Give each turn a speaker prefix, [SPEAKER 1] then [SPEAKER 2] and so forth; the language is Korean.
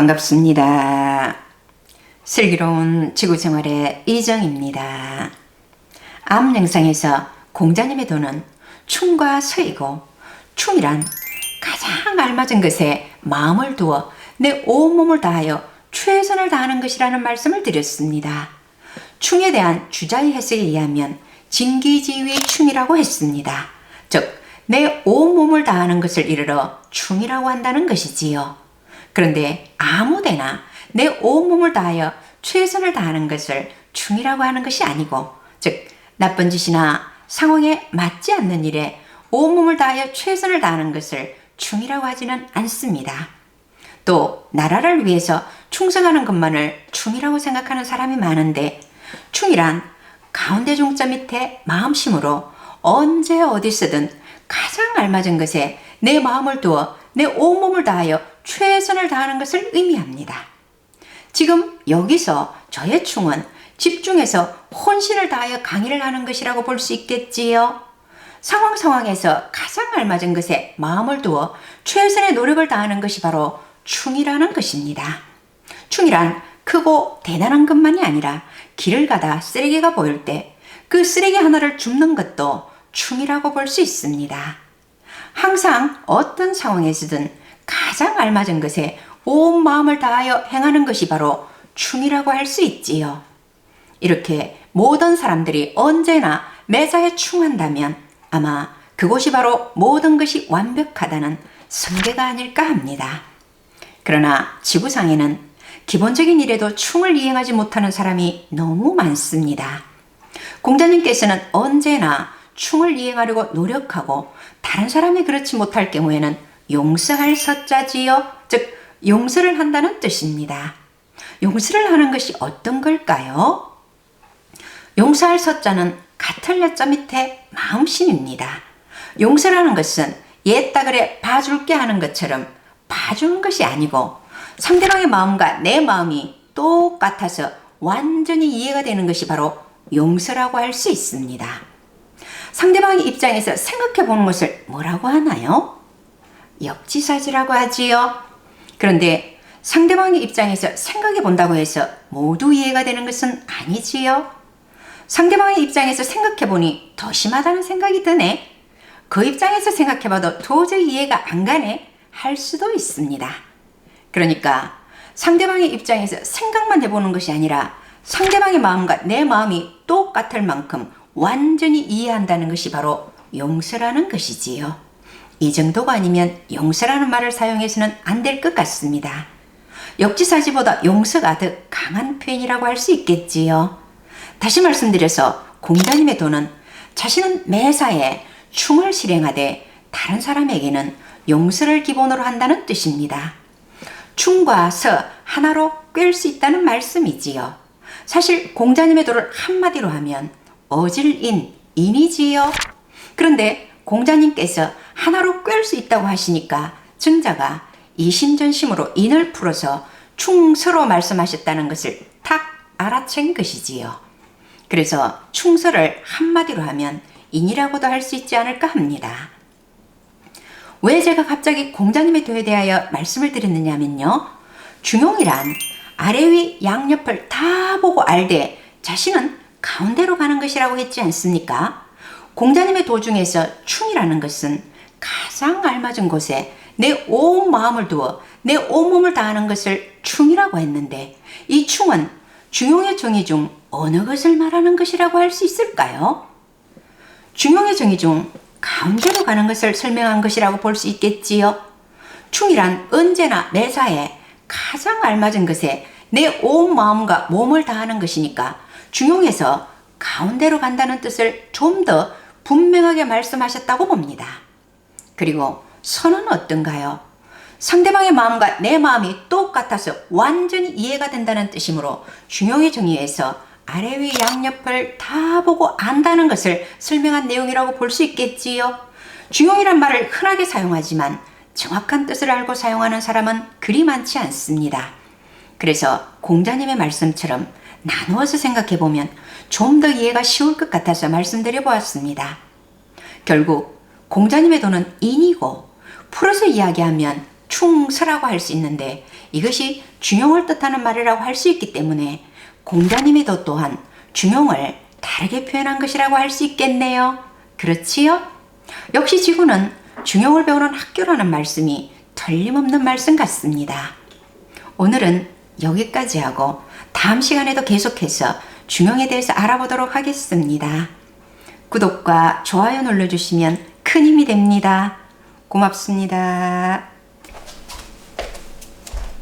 [SPEAKER 1] 반갑습니다. 슬기로운 지구생활의 이정입니다. 앞 영상에서 공자님의 도는 충과 서이고 충이란 가장 알맞은 것에 마음을 두어 내 온몸을 다하여 최선을 다하는 것이라는 말씀을 드렸습니다. 충에 대한 주자의 해석에 의하면 진기지휘 충이라고 했습니다. 즉, 내 온몸을 다하는 것을 이르러 충이라고 한다는 것이지요. 그런데 아무데나 내 온몸을 다하여 최선을 다하는 것을 충이라고 하는 것이 아니고, 즉, 나쁜 짓이나 상황에 맞지 않는 일에 온몸을 다하여 최선을 다하는 것을 충이라고 하지는 않습니다. 또, 나라를 위해서 충성하는 것만을 충이라고 생각하는 사람이 많은데, 충이란 가운데 종자 밑에 마음심으로 언제 어디서든 가장 알맞은 것에 내 마음을 두어 내 온몸을 다하여 최선을 다하는 것을 의미합니다. 지금 여기서 저의 충은 집중해서 혼신을 다하여 강의를 하는 것이라고 볼 수 있겠지요. 상황 상황에서 가장 알맞은 것에 마음을 두어 최선의 노력을 다하는 것이 바로 충이라는 것입니다. 충이란 크고 대단한 것만이 아니라 길을 가다 쓰레기가 보일 때 그 쓰레기 하나를 줍는 것도 충이라고 볼 수 있습니다. 항상 어떤 상황에서든 가장 알맞은 것에 온 마음을 다하여 행하는 것이 바로 충이라고 할 수 있지요. 이렇게 모든 사람들이 언제나 매사에 충한다면 아마 그곳이 바로 모든 것이 완벽하다는 성계가 아닐까 합니다. 그러나 지구상에는 기본적인 일에도 충을 이행하지 못하는 사람이 너무 많습니다. 공자님께서는 언제나 충을 이행하려고 노력하고 다른 사람이 그렇지 못할 경우에는 용서할 서자지요. 즉, 용서를 한다는 뜻입니다. 용서를 하는 것이 어떤 걸까요? 용서할 서자는 같은 여자 밑에 마음심입니다. 용서라는 것은 옛다 그래 봐줄게 하는 것처럼 봐주는 것이 아니고 상대방의 마음과 내 마음이 똑같아서 완전히 이해가 되는 것이 바로 용서라고 할 수 있습니다. 상대방의 입장에서 생각해 보는 것을 뭐라고 하나요? 역지사지라고 하지요. 그런데 상대방의 입장에서 생각해 본다고 해서 모두 이해가 되는 것은 아니지요. 상대방의 입장에서 생각해 보니 더 심하다는 생각이 드네. 그 입장에서 생각해 봐도 도저히 이해가 안 가네. 할 수도 있습니다. 그러니까 상대방의 입장에서 생각만 해보는 것이 아니라 상대방의 마음과 내 마음이 똑같을 만큼 완전히 이해한다는 것이 바로 용서라는 것이지요. 이 정도가 아니면 용서라는 말을 사용해서는 안 될 것 같습니다. 역지사지보다 용서가 더 강한 표현이라고 할 수 있겠지요. 다시 말씀드려서 공자님의 도는 자신은 매사에 충을 실행하되 다른 사람에게는 용서를 기본으로 한다는 뜻입니다. 충과 서 하나로 꿰을 수 있다는 말씀이지요. 사실 공자님의 도를 한마디로 하면 어질인, 인이지요. 그런데 공자님께서 하나로 꿰을 수 있다고 하시니까 증자가 이 심전심으로 인을 풀어서 충서로 말씀하셨다는 것을 탁 알아챈 것이지요. 그래서 충서를 한마디로 하면 인이라고도 할 수 있지 않을까 합니다. 왜 제가 갑자기 공자님의 도에 대하여 말씀을 드렸느냐면요. 중용이란 아래 위 양옆을 다 보고 알되 자신은 가운데로 가는 것이라고 했지 않습니까? 공자님의 도 중에서 충이라는 것은 가장 알맞은 곳에 내 온 마음을 두어 내 온몸을 다하는 것을 충이라고 했는데 이 충은 중용의 정의 중 어느 것을 말하는 것이라고 할 수 있을까요? 중용의 정의 중 가운데로 가는 것을 설명한 것이라고 볼 수 있겠지요. 충이란 언제나 매사에 가장 알맞은 것에 내 온 마음과 몸을 다하는 것이니까 중용에서 가운데로 간다는 뜻을 좀 더 분명하게 말씀하셨다고 봅니다. 그리고 선은 어떤가요? 상대방의 마음과 내 마음이 똑같아서 완전히 이해가 된다는 뜻이므로 중용의 정의에서 아래 위 양옆을 다 보고 안다는 것을 설명한 내용이라고 볼 수 있겠지요. 중용이란 말을 흔하게 사용하지만 정확한 뜻을 알고 사용하는 사람은 그리 많지 않습니다. 그래서 공자님의 말씀처럼 나누어서 생각해 보면 좀 더 이해가 쉬울 것 같아서 말씀드려 보았습니다. 결국 공자님의 도는 인이고 풀어서 이야기하면 충서라고 할 수 있는데 이것이 중용을 뜻하는 말이라고 할 수 있기 때문에 공자님이도 또한 중용을 다르게 표현한 것이라고 할 수 있겠네요. 그렇지요? 역시 지구는 중용을 배우는 학교라는 말씀이 틀림없는 말씀 같습니다. 오늘은 여기까지 하고 다음 시간에도 계속해서 중용에 대해서 알아보도록 하겠습니다. 구독과 좋아요 눌러주시면 큰 힘이 됩니다. 고맙습니다.